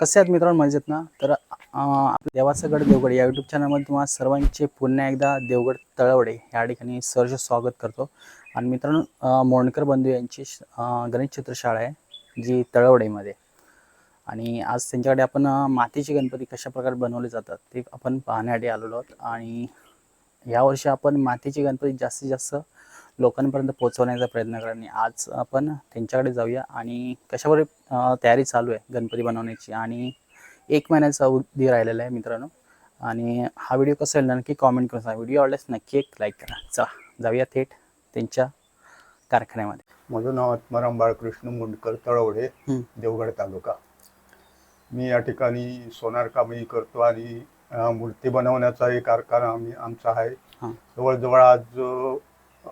कसे आहेत मित्रांनो? मजेत ना? तर अ, आपल्या देवाचा गड देवगड या यूट्यूब चॅनलमध्ये तुम्हाला सर्वांचे पुन्हा एकदा देवगड तळवडे या ठिकाणी सहर्ष स्वागत करतो. आणि मित्रांनो मोंडकर बंधू यांची गणेश चित्रशाळा आहे जी तळवडेमध्ये. आणि आज त्यांच्याकडे आपण मातीचे गणपती कशा प्रकारे बनवले जातात ते आपण पाहण्यासाठी आलेलो आहोत. आणि यावर्षी आपण मातीचे गणपती जास्तीत जास्त लोकांपर्यंत पोहोचवण्याचा प्रयत्न करा आणि आज आपण त्यांच्याकडे जाऊया आणि कशावर तयारी चालू आहे गणपती बनवण्याची आणि एक महिन्याचा अवधी राहिलेला आहे मित्रांनो. आणि हा व्हिडिओ कसा येईल नक्की कॉमेंट करून सांगा. व्हिडिओ आवडल्यास नक्की एक लाईक करा. चला जाऊया थेट त्यांच्या कारखान्यामध्ये. माझं नाव आत्माराम बाळकृष्ण मुंडकर तळवडे. देवगड तालुका. मी या ठिकाणी सोनार कामही करतो आणि मूर्ती बनवण्याचा एक कारखाना आम्ही आमचा आहे. जवळजवळ आज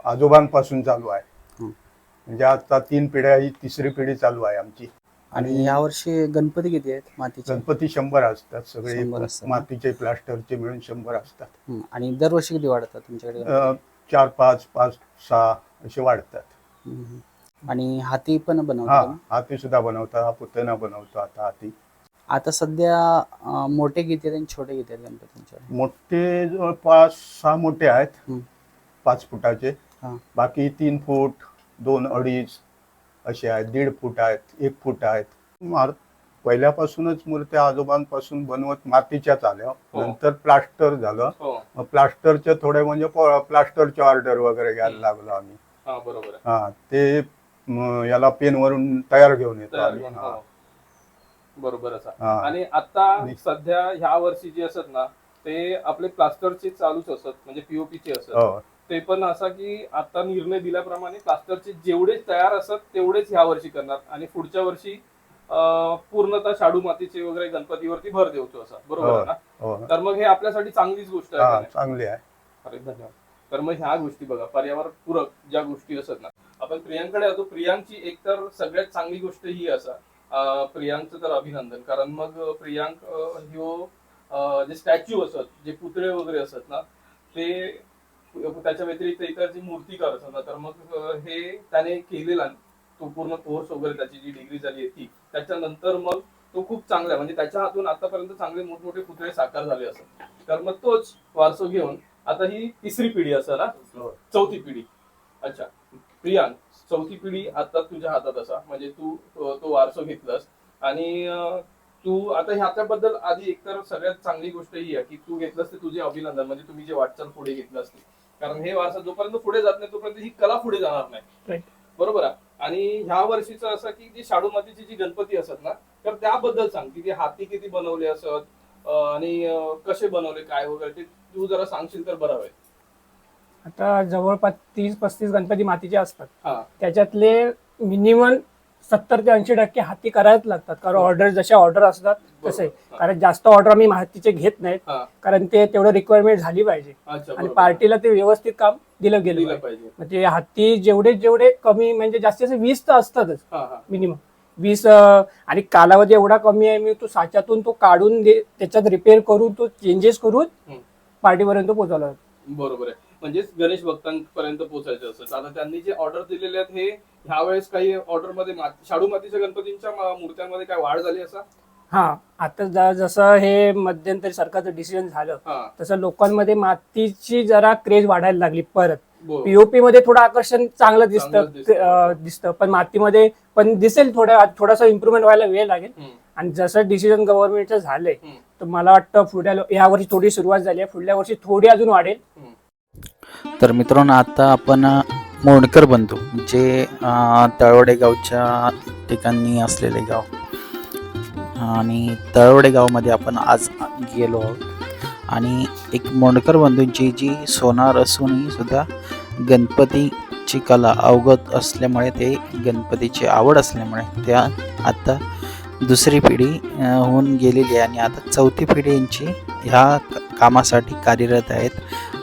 आजोबांपासून चालू आहे. म्हणजे आता तीन पिढ्या ही तिसरी पिढी चालू आहे आमची आणि यावर्षी गणपती किती आहेत मातीचे गणपती शंभर असतात सगळे शंभर असतात ना? मातीचे प्लास्टरचे मिळून शंभर असतात हं. आणि दरवर्षी किती वाढतात तुमच्याकडे? अं, चार पाच पाच सहा असे वाढतात हं, हं. आणि हाती पण हा बनवतात ना? हाती सुद्धा बनवतात हा पुतणा बनवतो आता हाती आता सध्या अं, मोठे किती आहेत आणि छोटे किती आहेत गणपती तुमच्याकडे मोठे जवळपास सहा मोठे आहेत हं. पाच फुटाचे हां. बाकी तीन फूट दोन अडीच असे आहेत दीड फूट आहेत एक फूट आहेत मार पहिल्यापासूनच मूर्त्या आजोबांपासून बनवत मातीच्याच आल्या हो. नंतर प्लास्टर झालं हो मग प्लास्टरचे थोडे म्हणजे प- प्लास्टरचे ऑर्डर वगैरे घ्यायला. लागलो आम्ही हा बरोबर हा ते याला पेनवरून तयार घेऊन येतो आम्ही हा. आहे. हा. आणि आता सध्या ह्या वर्षी जे असत ना ते आपले प्लास्टरचे चालूच असत म्हणजे पीओपीचे असत ते पण असा की आता निर्णय दिल्याप्रमाणे प्लास्टरचे जेवढे तयार असत तेवढेच ह्या वर्षी करणार. आणि पुढच्या वर्षी पूर्णतः शाडू मातीचे वगैरे गणपतीवरती भर देऊचो असा. बरोबर आहे ना? हो. तर मग हे आपल्यासाठी चांगलीच गोष्ट आहे. हा? चांगली आहे. अरे धन्यवाद. तर मग ह्या गोष्टी बघा. पर्यावरण पूरक ज्या गोष्टी असत ना. आपण प्रियांकडे येतो प्रियांची एकतर सगळ्यात चांगली गोष्ट ही असा. अं, प्रियांचं तर अभिनंदन. कारण मग प्रियांक ह्यो जे स्टॅच्यू असत जे पुतळे वगैरे असत ना ते त्याच्या व्यतिरिक्त इतर जी मूर्तीकार असत ना तर मग हे त्याने केलेला तो पूर्ण कोर्स वगैरे त्याची जी डिग्री झाली आहे ती त्याच्यानंतर मग तो खूप चांगला म्हणजे त्याच्या हातून आतापर्यंत चांगले मोठमोठे पुतळे साकार झाले असत तर मग तोच वारसो घेऊन आता ही तिसरी पिढी असं ना चौथी पिढी. अच्छा. प्रियांक चौथी पिढी आता तुझ्या हातात असा. म्हणजे तू तो वारसो घेतलास. आणि तू आता ह्याच्याबद्दल आधी एकतर सगळ्यात चांगली गोष्ट ही आहे की तू घेतलंस ते तुझे अभिनंदन. म्हणजे तुम्ही जे वाटचाल पुढे घेतलास ते कारण हे वारसा जोपर्यंत पुढे जात नाही तोपर्यंत ही कला पुढे जाणार नाही. बरोबर आहे. आणि ह्या वर्षीचं असं की जी शाडू मातीची जी गणपती असत ना तर त्याबद्दल सांग की ते हाती किती बनवले असत आणि कसे बनवले काय वगैरे ते तू जरा सांगशील तर बरं होईल. आता जवळपास तीस पस्तीस गणपती मातीचे असतात. हा. त्याच्यातले मिनिमम सत्तर ते ऐंशी टक्के हाती करायच लागतात. कारण ऑर्डर जशा ऑर्डर असतात तसे. कारण जास्त ऑर्डर आम्ही मातीचे घेत नाहीत. कारण ते तेवढं रिक्वायरमेंट झाली पाहिजे. आणि. पार्टीला ते व्यवस्थित काम दिलं गेलं पाहिजे. म्हणजे हाती जेवढे जेवढे कमी म्हणजे जास्तीत जास्त वीस तर असतातच. मिनिमम. वीस आणि कालावधी एवढा कमी आहे मी तो साच्यातून तो काढून दे त्याच्यात रिपेअर करून तो चेंजेस करून. पार्टीपर्यंत पोहोचवला बरोबर आहे. म्हणजेच गणेश भक्तांपर्यंत पोहोचायचं असं आता त्यांनी जे ऑर्डर दिलेले आहेत हे ह्या वेळेस काही ऑर्डरमध्ये मात- शाडू मातीच्या गणपतींच्या मा- मूर्त्यांमध्ये काय वाढ झाली असा? हा आता ज- जसं हे मध्यंतरी सरकारचं डिसिजन झालं हा. तसं लोकांमध्ये मातीची जरा क्रेज वाढायला लागली परत. पीओपी मध्ये थोडं आकर्षण चांगलं दिसतं चांगलं दिसतं. अं, दिसतं. पण मातीमध्ये पण दिसेल थोड्या थोडासा इम्प्रुव्हमेंट व्हायला वेळ लागेल. हम्म. आणि जसं डिसिजन गव्हर्नमेंटचं झालंय हम्म. तर मला वाटतं पुढल्या या वर्षी थोडी सुरुवात झाली आहे. पुढल्या वर्षी थोडी अजून वाढेल. तर मित्रांनो आता आपण मोडकर बंधू जे तळवडे गावच्या ठिकाणी असलेले गाव. आणि तळवडे गावमध्ये आपण आज गेलो आहोत. आणि एक मोडकर बंधूंची जी सोनार असूनही सुद्धा गणपतीची कला अवगत असल्यामुळे ते गणपतीची आवड असल्यामुळे त्या आता दुसरी पिढी होऊन गेलेली आहे. आणि आता चौथी पिढी यांची ह्या कामासाठी कार्यरत आहेत.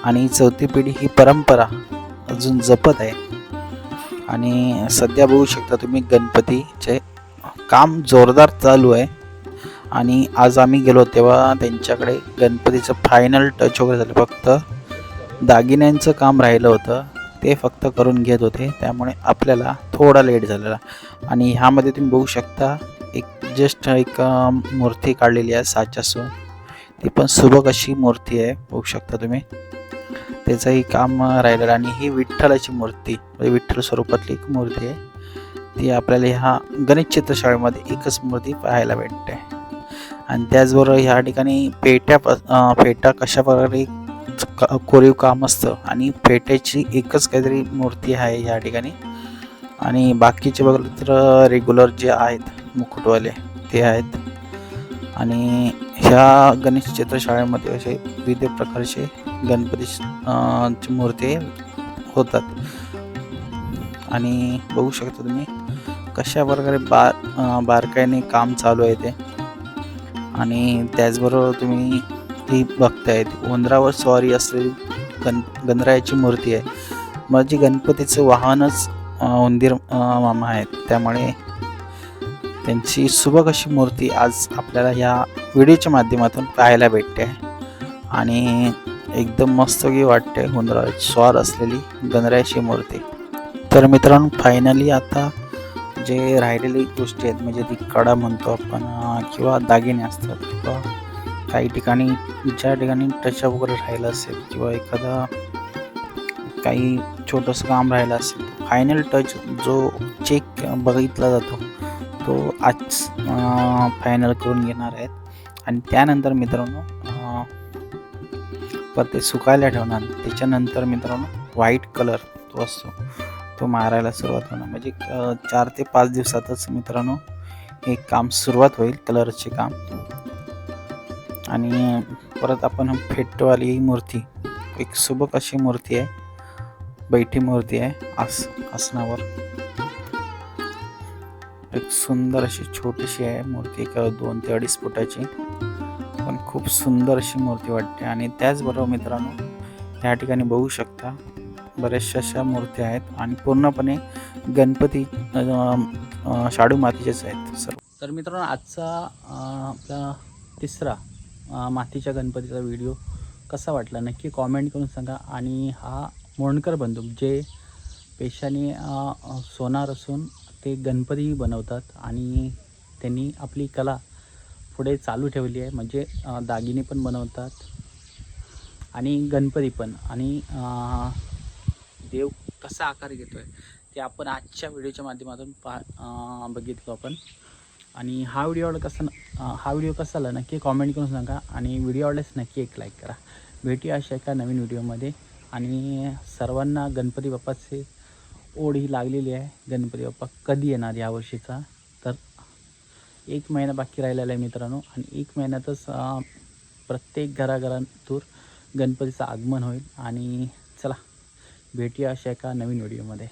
आणि चौथी पिढी ही परंपरा अजून जपत आहे. आणि सध्या बघू शकता तुम्ही गणपतीचे काम जोरदार चालू आहे. आणि आज आम्ही गेलो तेव्हा त्यांच्याकडे गणपतीचं फायनल टच वगैरे झालं. फक्त दागिन्यांचं काम राहिलं होतं. ते फक्त करून घेत होते. त्यामुळे आपल्याला थोडा लेट झालेला. आणि ह्यामध्ये तुम्ही बघू शकता एक जस्ट एक मूर्ती काढलेली आहे साच्यासून ती पण सुबक अशी मूर्ती आहे बघू शकता तुम्ही. त्याचंही काम राहिलेलं आणि ही विठ्ठलाची मूर्ती म्हणजे विठ्ठल स्वरूपातली एक मूर्ती आहे. ती आपल्याला ह्या गणेश चित्रशाळेमध्ये एकच मूर्ती पाहायला भेटते. आणि त्याचबरोबर ह्या ठिकाणी पेट्या प- पेट्या कशा प्रकारे कोरीव काम असतं आणि पेट्याची एकच काहीतरी मूर्ती आहे ह्या ठिकाणी. आणि बाकीचे बघलं तर रेग्युलर जे आहेत मुकुटवाले ते आहेत. आणि ह्या गणेश चित्रशाळेमध्ये असे विविध प्रकारचे गणपती ची मूर्ती होतात. आणि बघू शकता तुम्ही कशा प्रकारे बार बारकाईने काम चालू आहे ते. आणि त्याचबरोबर तुम्ही ती बघताय उंदरावर स्वारी असलेली गण गणरायाची मूर्ती आहे. म्हणजे गणपतीचं वाहनच उंदीर मामा आहेत. त्यामुळे त्यांची सुबक अशी मूर्ती आज आपल्याला ह्या व्हिडिओच्या माध्यमातून पाहायला भेटते. आणि एकदम मस्तगी वाटते उंदरावर स्वार असलेली गणरायाची मूर्ती. तर मित्रांनो फायनली आता जे राहिलेली गोष्टी आहेत म्हणजे ती कडा म्हणतो आपण किंवा दागिने असतात किंवा काही ठिकाणी ज्या ठिकाणी टचअप वगैरे राहिलं असेल किंवा एखादा काही छोटंसं काम राहिलं असेल फायनल टच जो चेक बघितला जातो तो आज फायनल करून घेणार आहेत. आणि त्यानंतर मित्रांनो परत ते सुकायला ठेवणार. त्याच्यानंतर मित्रांनो व्हाईट कलर तो असतो. तो मारायला सुरुवात होणार. म्हणजे चार ते पाच दिवसातच मित्रांनो हे काम सुरुवात होईल कलरचे काम. आणि परत आपण फेटवाली ही मूर्ती. एक सुबक अशी मूर्ती आहे. बैठी मूर्ती आहे आस आसनावर. एक सुंदर अशी छोटीशी आहे मूर्ती एक दोन ते अडीच फुटाची. पण खूप सुंदर अशी मूर्ती वाटते. आणि त्याचबरोबर मित्रांनो या ठिकाणी बघू शकता बऱ्याचशा अशा मूर्त्या आहेत. आणि पूर्णपणे गणपती शाडू मातीचेच आहेत. सर्व तर मित्रांनो आजचा आपला तिसरा मातीच्या गणपतीचा व्हिडिओ कसा वाटला? नक्की कॉमेंट करून सांगा. आणि हा मोणकर बंधू जे पेशाने सोनार असून ते गणपती बनवतात आणि त्यांनी आपली कला पुढे चालू ठेवली आहे. म्हणजे दागिने पण बनवतात आणि गणपती पण. आणि देव कसा आकार घेतो आहे ते आपण आजच्या व्हिडिओच्या माध्यमातून पा बघितलो आपण. आणि हा व्हिडिओ आवडला कसा हा व्हिडिओ कसा आला नक्की कॉमेंट करून सांगा. आणि व्हिडिओ आवडल्यास नक्की एक लाईक करा. भेटूया अशा एका नवीन व्हिडिओमध्ये. आणि सर्वांना गणपती बाप्पाचे ओढ ही लागलेली आहे. गणपती बाप्पा कधी येणार यावर्षीचा तर एक महिना बाकी राहिलेला आहे मित्रांनो. आणि एक महिन्यातच प्रत्येक घराघरातून गणपतीचं आगमन होईल. आणि चला भेटूया अशा एका नवीन व्हिडिओमध्ये.